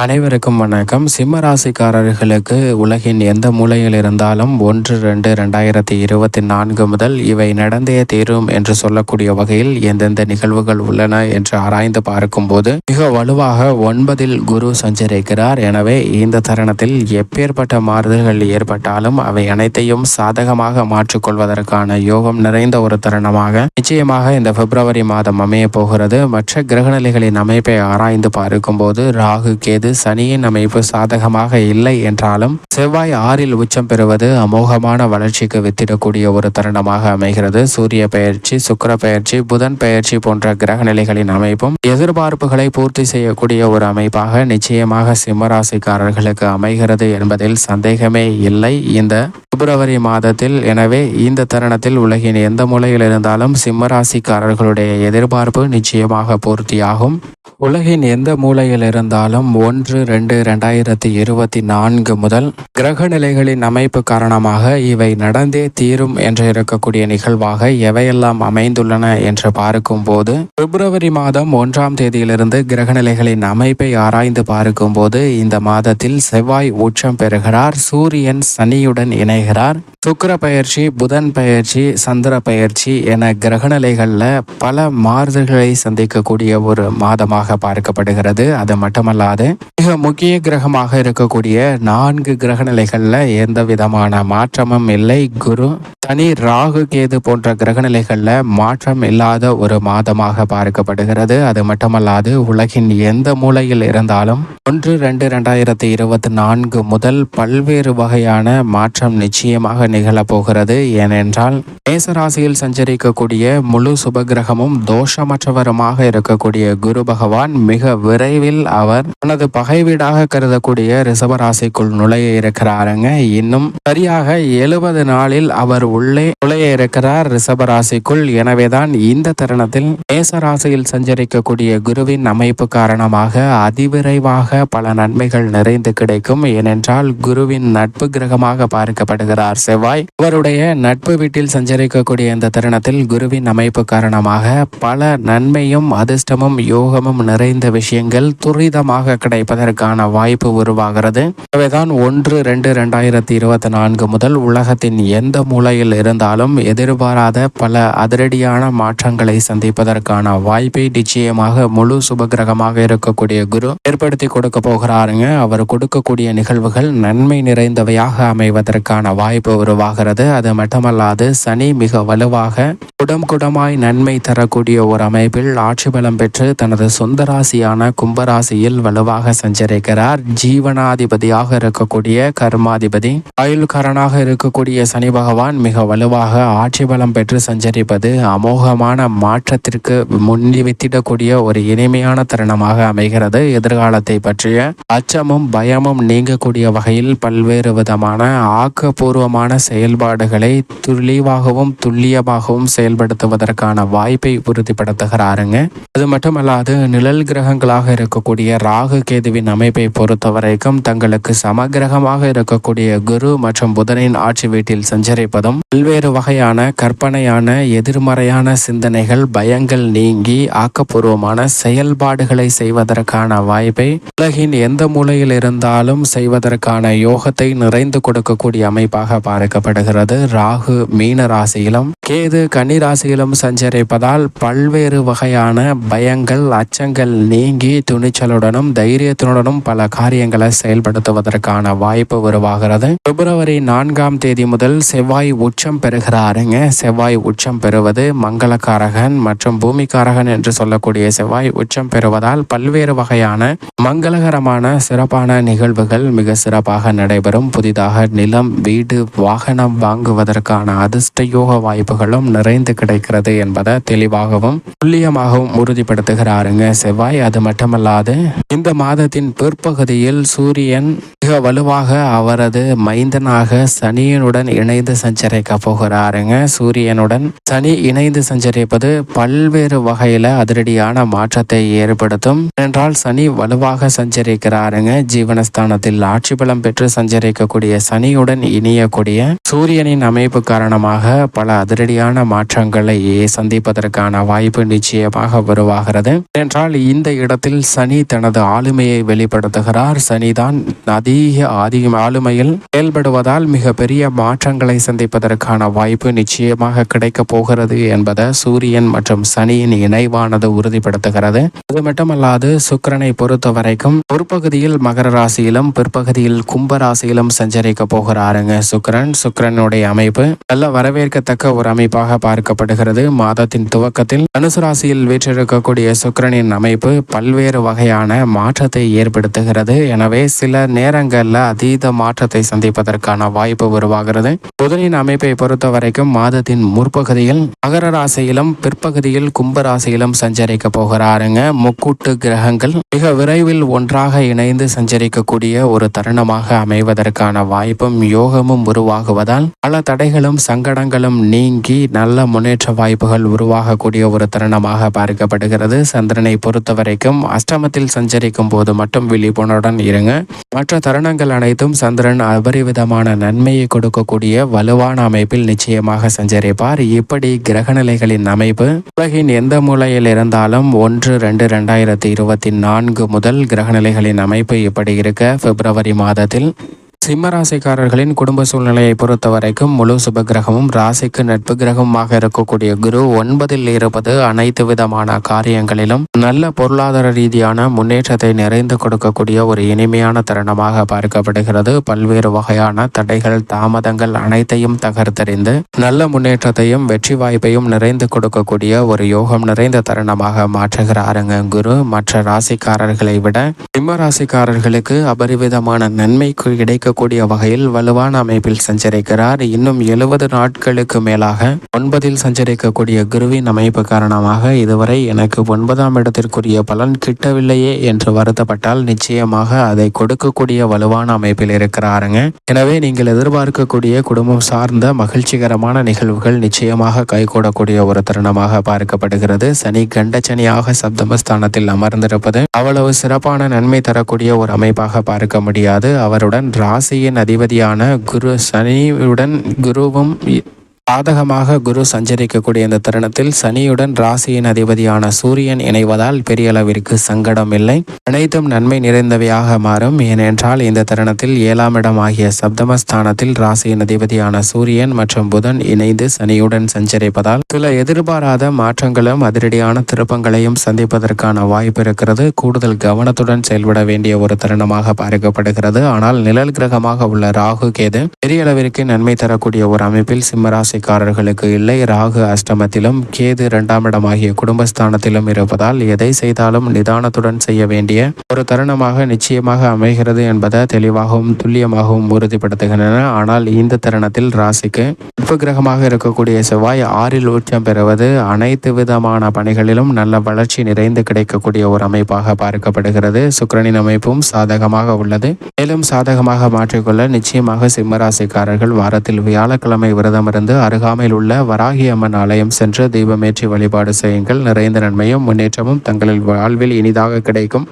அனைவருக்கும் வணக்கம். சிம்ம ராசிக்காரர்களுக்கு உலகின் எந்த மூலையில் இருந்தாலும் ஒன்று ரெண்டு ரெண்டாயிரத்தி இருபத்தி நான்கு முதல் இவை நடந்தே தீரும் என்று சொல்லக்கூடிய வகையில் எந்தெந்த நிகழ்வுகள் உள்ளன என்று ஆராய்ந்து பார்க்கும்போது மிக வலுவாக ஒன்பதில் குரு சஞ்சரிக்கிறார். எனவே இந்த தருணத்தில் எப்பேற்பட்ட மாறுதல்கள் ஏற்பட்டாலும் அவை அனைத்தையும் சாதகமாக மாற்றிக்கொள்வதற்கான யோகம் நிறைந்த ஒரு தருணமாக நிச்சயமாக இந்த பிப்ரவரி மாதம் அமைய போகிறது. மற்ற கிரகநிலைகளின் அமைப்பை ஆராய்ந்து பார்க்கும்போது ராகு கேது சனியின் அமைப்பு சாதகமாக இல்லை என்றாலும் செவ்வாய் ஆறில் உச்சம் பெறுவது அமோகமான வளர்ச்சிக்கு வித்திடக்கூடிய ஒரு தருணமாக அமைகிறது. சூரிய பெயர்ச்சி சுக்கிர பெயர்ச்சி புதன் பெயர்ச்சி போன்ற கிரக நிலைகளின் அமைப்பும் எதிர்பார்ப்புகளை பூர்த்தி செய்யக்கூடிய ஒரு அமைப்பாக நிச்சயமாக சிம்மராசிக்காரர்களுக்கு அமைகிறது என்பதில் சந்தேகமே இல்லை. இந்த பிப்ரவரி மாதத்தில் எனவே இந்த தருணத்தில் உலகின் எந்த மூலையில் இருந்தாலும் சிம்மராசிக்காரர்களுடைய எதிர்பார்ப்பு நிச்சயமாக பூர்த்தியாகும். உலகின் எந்த மூலையில் இருந்தாலும் ஒன்று ரெண்டு ரெண்டாயிரத்தி இருபத்தி நான்கு முதல் கிரக நிலைகளின் அமைப்பு காரணமாக இவை நடந்தே தீரும் என்று இருக்கக்கூடிய நிகழ்வாக எவையெல்லாம் அமைந்துள்ளன என்று பார்க்கும்போது பிப்ரவரி மாதம் ஒன்றாம் தேதியிலிருந்து கிரக நிலைகளின் அமைப்பை ஆராய்ந்து பார்க்கும்போது இந்த மாதத்தில் செவ்வாய் உச்சம் பெறுகிறார். சூரியன் சனியுடன் இணை இணைகிறார் சுக்கிர பயிற்சி புதன் பயிற்சி சந்திர பயிற்சி என கிரகநிலைகளில் பல மாறுதல்களை சந்திக்கக்கூடிய ஒரு மாதமாக பார்க்கப்படுகிறது. அது மட்டுமல்லாது மிக முக்கிய கிரகமாக இருக்கக்கூடிய நான்கு கிரகநிலைகளில் எந்த விதமான மாற்றமும் இல்லை. குரு சனி ராகு கேது போன்ற கிரகநிலைகளில் மாற்றம் இல்லாத ஒரு மாதமாக பார்க்கப்படுகிறது. அது மட்டுமல்லாது உலகின் எந்த மூலையில் இருந்தாலும் ஒன்று ரெண்டு ரெண்டாயிரத்தி இருபத்தி நான்கு முதல் பல்வேறு வகையான மாற்றம் நிச்சயமாக நிகழப்போகிறது ஏனென்றால் மேசராசியில் சஞ்சரிக்கக்கூடிய முழு சுபகிரகமும் தோஷமற்றவருமாக இருக்கக்கூடிய குரு பகவான் மிக விரைவில் அவர் தனது பகை வீடாக கருதக்கூடிய ரிசபராசிக்குள் நுழைய இருக்கிறாருங்க. இன்னும் சரியாக எழுபது நாளில் அவர் உள்ளே நுழைய இருக்கிறார் ரிஷபராசிக்குள். எனவேதான் இந்த தருணத்தில் மேசராசியில் சஞ்சரிக்கக்கூடிய குருவின் அமைப்பு காரணமாக அதிவிரைவாக பல நன்மைகள் நிறைந்து கிடைக்கும். ஏனென்றால் குருவின் நட்பு கிரகமாக பார்க்கப்படுகிறார் செவ்வாய். அவருடைய நட்பு வீட்டில் சஞ்சரிக்கக்கூடிய இந்த தருணத்தில் குருவின் அமைப்பு காரணமாக பல நன்மையும் அதிர்ஷ்டமும் யோகமும் நிறைந்த விஷயங்கள் துரிதமாக கிடைப்பதற்கான வாய்ப்பு உருவாகிறது. எனவேதான் ஒன்று ரெண்டு ரெண்டாயிரத்தி இருபத்தி நான்கு முதல் உலகத்தின் எந்த மூலையில் இருந்தாலும் எதிர்பாராத பல அதிரடியான மாற்றங்களை சந்திப்பதற்கான வாய்ப்பை நிச்சயமாக முழு சுபகிரகமாக இருக்கக்கூடிய குரு ஏற்படுத்தி கொடுக்க போகிறாருங்க. அவர் கொடுக்கக்கூடிய நிகழ்வுகள் நன்மை நிறைந்தவையாக அமைவதற்கான வாய்ப்பு உருவாகிறது. அது மட்டுமல்லாது சனி மிக வலுவாக குடம் குடமாய் நன்மை தரக்கூடிய ஒரு அமைப்பில் ஆட்சி பலம் பெற்று தனது சொந்த ராசியான கும்பராசியில் வலுவாக சஞ்சரிக்கிறார். ஜீவனாதிபதியாக இருக்கக்கூடிய கர்மாதிபதி. ஆயுள்காரனாக இருக்கக்கூடிய சனி பகவான் மிக மிக வலுவாக ஆட்சி பலம் பெற்று சஞ்சரிப்பது அமோகமான மாற்றத்திற்கு முன்னிவித்திடக்கூடிய ஒரு இனிமையான தருணமாக அமைகிறது. எதிர்காலத்தை பற்றிய அச்சமும் பயமும் நீங்கக்கூடிய வகையில் பல்வேறு விதமான ஆக்கப்பூர்வமான செயல்பாடுகளை துளிவாகவும் துல்லியமாகவும் செயல்படுத்துவதற்கான வாய்ப்பை உறுதிப்படுத்துகிறாருங்க. அது மட்டுமல்லாது நிழல் கிரகங்களாக இருக்கக்கூடிய ராகு கேதுவின் அமைப்பை பொறுத்தவரைக்கும் தங்களுக்கு சமகிரகமாக இருக்கக்கூடிய குரு மற்றும் புதனின் ஆட்சி வீட்டில் சஞ்சரிப்பதும் பல்வேறு வகையான கற்பனையான எதிர்மறையான சிந்தனைகள் பயங்கள் நீங்கி ஆக்கப்பூர்வமான செயல்பாடுகளை செய்வதற்கான வாய்ப்பை உலகின் எந்த மூலையில் இருந்தாலும் செய்வதற்கான யோகத்தை நிறைந்து கொடுக்கக்கூடிய அமைப்பாக பார்க்கப்படுகிறது. ராகு மீன ராசியிலும் கேது கன்னி ராசியிலும் சஞ்சரிப்பதால் பல்வேறு வகையான பயங்கள் அச்சங்கள் நீங்கி துணிச்சலுடனும் தைரியத்துடனும் பல காரியங்களை செயல்படுத்துவதற்கான வாய்ப்பு உருவாகிறது. பிப்ரவரி நான்காம் தேதி முதல் செவ்வாய் உச்சம் பெறுகிறாருங்க. செவ்வாய் உச்சம் பெறுவது மங்களக்காரகன் மற்றும் பூமிக்காரகன் என்று சொல்லக்கூடிய செவ்வாய் உச்சம் பெறுவதால் பல்வேறு வகையான மங்களகரமான சிறப்பான நிகழ்வுகள் மிக சிறப்பாக நடைபெறும். புதிதாக நிலம் வீடு வாகனம் வாங்குவதற்கான அதிர்ஷ்ட யோக வாய்ப்புகளும் நிறைந்து கிடைக்கிறது என்பதை தெளிவாகவும் துல்லியமாகவும் உறுதிப்படுத்துகிறாருங்க செவ்வாய். அது மட்டுமல்லாது இந்த மாதத்தின் பிற்பகுதியில் சூரியன் மிக வலுவாக அவரது மைந்தனாக சனியனுடன் இணைந்து சஞ்சரிக்க போகிறாருங்க. சூரியனுடன் சனி இணைந்து சஞ்சரிப்பது பல்வேறு வகையில அதிரடியான மாற்றத்தை ஏற்படுத்தும். என்றால் சனி வலுவாக சஞ்சரிக்கிறாருங்க. ஜீவனஸ்தானத்தில் ஆட்சி பலம் பெற்று சஞ்சரிக்கக்கூடிய சனியுடன் இணையக்கூடிய சூரியனின் அமைப்பு காரணமாக பல அதிரடியான மாற்றங்களை சந்திப்பதற்கான வாய்ப்பு நிச்சயமாக உருவாகிறது. என்றால் இந்த இடத்தில் சனி தனது ஆளுமையை வெளிப்படுத்துகிறார். சனிதான் அதிக அதிக ஆளுமையில் செயல்படுவதால் மிக பெரிய மாற்றங்களை சந்திப்பதற்கான வாய்ப்பு நிச்சயமாக கிடைக்க போகிறது என்பதை சூரியன் மற்றும் சனியின் இணைவானது உறுதிப்படுத்துகிறது. அது மட்டுமல்லாது சுக்கிரனை பொறுத்த வரைக்கும் பொற்பகுதியில் மகர ராசியிலும் பிற்பகுதியில் கும்ப ராசியிலும் சஞ்சரிக்க போகிறாருங்க சுக்கிரன். சுக்கிரனுடைய அமைப்பு நல்ல வரவேற்கத்தக்க ஒரு அமைப்பாக பார்க்கப்படுகிறது. மாதத்தின் துவக்கத்தில் தனுசு ராசியில் வீற்றிருக்கக்கூடிய சுக்கிரனின் அமைப்பு பல்வேறு வகையான மாற்றத்தை ஏற்படுத்துகிறது. எனவே சில நேரங்களில் அதீத மாற்றத்தை சந்திப்பதற்கான வாய்ப்பு உருவாகிறது. புதனின் அமைப்பு பொறுத்த வரைக்கும் மாதத்தின் முற்பகுதியில் மகர ராசியிலும் பிற்பகுதியில் கும்ப ராசியிலும் சஞ்சரிக்க போகிறாருங்க. முக்கூட்டு கிரகங்கள் மிக விரைவில் ஒன்றாக இணைந்து சஞ்சரிக்கக்கூடிய ஒரு தருணமாக அமைவதற்கான வாய்ப்பும் யோகமும் உருவாகுவதால் பல தடைகளும் சங்கடங்களும் நீங்கி நல்ல முன்னேற்ற வாய்ப்புகள் உருவாகக்கூடிய ஒரு தருணமாக பார்க்கப்படுகிறது. சந்திரனை பொறுத்த வரைக்கும் அஷ்டமத்தில் சஞ்சரிக்கும் போது மட்டும் விழிப்புணர்வுடன் இருங்க. மற்ற தருணங்கள் அனைத்தும் சந்திரன் அபரிவிதமான நன்மையை கொடுக்கக்கூடிய வலுவான அமைப்பில் நிச்சயமாக சஞ்சரிப்பார். இப்படி கிரகநிலைகளின் அமைப்பு உலகின் எந்த மூலையில் இருந்தாலும் ஒன்று ரெண்டு ரெண்டாயிரத்தி இருபத்தி நான்கு முதல் கிரகநிலைகளின் அமைப்பு இப்படி இருக்க பிப்ரவரி மாதத்தில் சிம்மராசிக்காரர்களின் குடும்ப சூழ்நிலையை பொறுத்த வரைக்கும் முழு சுபகிரகமும் ராசிக்கு நட்பு கிரகமாக இருக்கக்கூடிய குரு ஒன்பதில் இருப்பது அனைத்து விதமான காரியங்களிலும் நல்ல பொருளாதார ரீதியான முன்னேற்றத்தை நிறைந்து கொடுக்கக்கூடிய ஒரு இனிமையான தருணமாக பார்க்கப்படுகிறது. பல்வேறு வகையான தடைகள் தாமதங்கள் அனைத்தையும் தகர்த்தறிந்து நல்ல முன்னேற்றத்தையும் வெற்றி வாய்ப்பையும் நிறைந்து கொடுக்கக்கூடிய ஒரு யோகம் நிறைந்த தருணமாக மாற்றுகிறாருங்க குரு. மற்ற ராசிக்காரர்களை விட சிம்ம ராசிக்காரர்களுக்கு அபரிவிதமான நன்மை கிடைக்கக்கூடிய வகையில் வலுவான அமைப்பில் சஞ்சரிக்கிறார். இன்னும் எழுபது நாட்களுக்கு மேலாக ஒன்பதில் சஞ்சரிக்கக்கூடிய குருவின் அமைப்பு காரணமாக இதுவரை எனக்கு ஒன்பதாம் இடத்திற்குரிய பலன் கிட்டவில்லையே என்று வருத்தப்பட்டால் நிச்சயமாக அதை கொடுக்கக்கூடிய வலுவான அமைப்பில் இருக்கிறாருங்க. எனவே நீங்கள் எதிர்பார்க்கக்கூடிய குடும்பம் சார்ந்த மகிழ்ச்சிகரமான நிகழ்வுகள் நிச்சயமாக கைகூடக்கூடிய ஒரு தருணமாக பார்க்கப்படுகிறது. சனி கண்டச்சனியாக சப்தமஸ்தானத்தில் அமர்ந்திருப்பது அவ்வளவு சிறப்பான நன்மை தரக்கூடிய ஒரு அமைப்பாக பார்க்க முடியாது. அவருடன் ராசியின் அதிபதியான குரு சனியுடன் குருவும் சாதகமாக குரு சஞ்சரிக்கக்கூடிய இந்த தருணத்தில் சனியுடன் ராசியின் அதிபதியான சூரியன் இணைவதால் பெரிய அளவிற்கு சங்கடம் இல்லை. அனைத்தும் நன்மை நிறைந்தவையாக மாறும். ஏனென்றால் இந்த தருணத்தில் ஏழாம் இடம் ஆகிய சப்தமஸ்தானத்தில் ராசியின் அதிபதியான சூரியன் மற்றும் புதன் இணைந்து சனியுடன் சஞ்சரிப்பதால் சில எதிர்பாராத மாற்றங்களும் அதிரடியான திருப்பங்களையும் சந்திப்பதற்கான வாய்ப்பு இருக்கிறது. கூடுதல் கவனத்துடன் செயல்பட வேண்டிய ஒரு தருணமாக பார்க்கப்படுகிறது. ஆனால் நிழல் கிரகமாக உள்ள ராகு கேது பெரிய அளவிற்கு நன்மை தரக்கூடிய ஒரு அமைப்பில் ராசிக்காரர்களுக்கு இல்லை. ராகு அஷ்டமத்திலும் கேது இரண்டாம் இடமாகிய குடும்பஸ்தானத்திலும் இருப்பதால் எதை செய்தாலும் நிதானத்துடன் செய்ய வேண்டிய ஒரு தருணமாக நிச்சயமாக அமைகிறது என்பதை தெளிவாகவும் துல்லியமாகவும் உறுதிப்படுத்துகின்றன. ஆனால் இந்த தருணத்தில் ராசிக்கு கிரகமாக இருக்கக்கூடிய செவ்வாய் ஆறில் உச்சம் பெறுவது அனைத்து விதமான பணிகளிலும் நல்ல வளர்ச்சி நிறைந்து கிடைக்கக்கூடிய ஒரு அமைப்பாக பார்க்கப்படுகிறது. சுக்கிரனின் அமைப்பும் சாதகமாக உள்ளது. மேலும் சாதகமாக மாற்றிக்கொள்ள நிச்சயமாக சிம்மராசிக்காரர்கள் வாரத்தில் வியாழக்கிழமை விரதமிருந்து அருகாமையில் உள்ள வராகி அம்மன் ஆலயம் சென்று தீபமேற்றி வழிபாடு செய்யுங்கள். நிறைந்த நன்மையும் முன்னேற்றமும் தங்களின் வாழ்வில் இனிதாக கிடைக்கும்.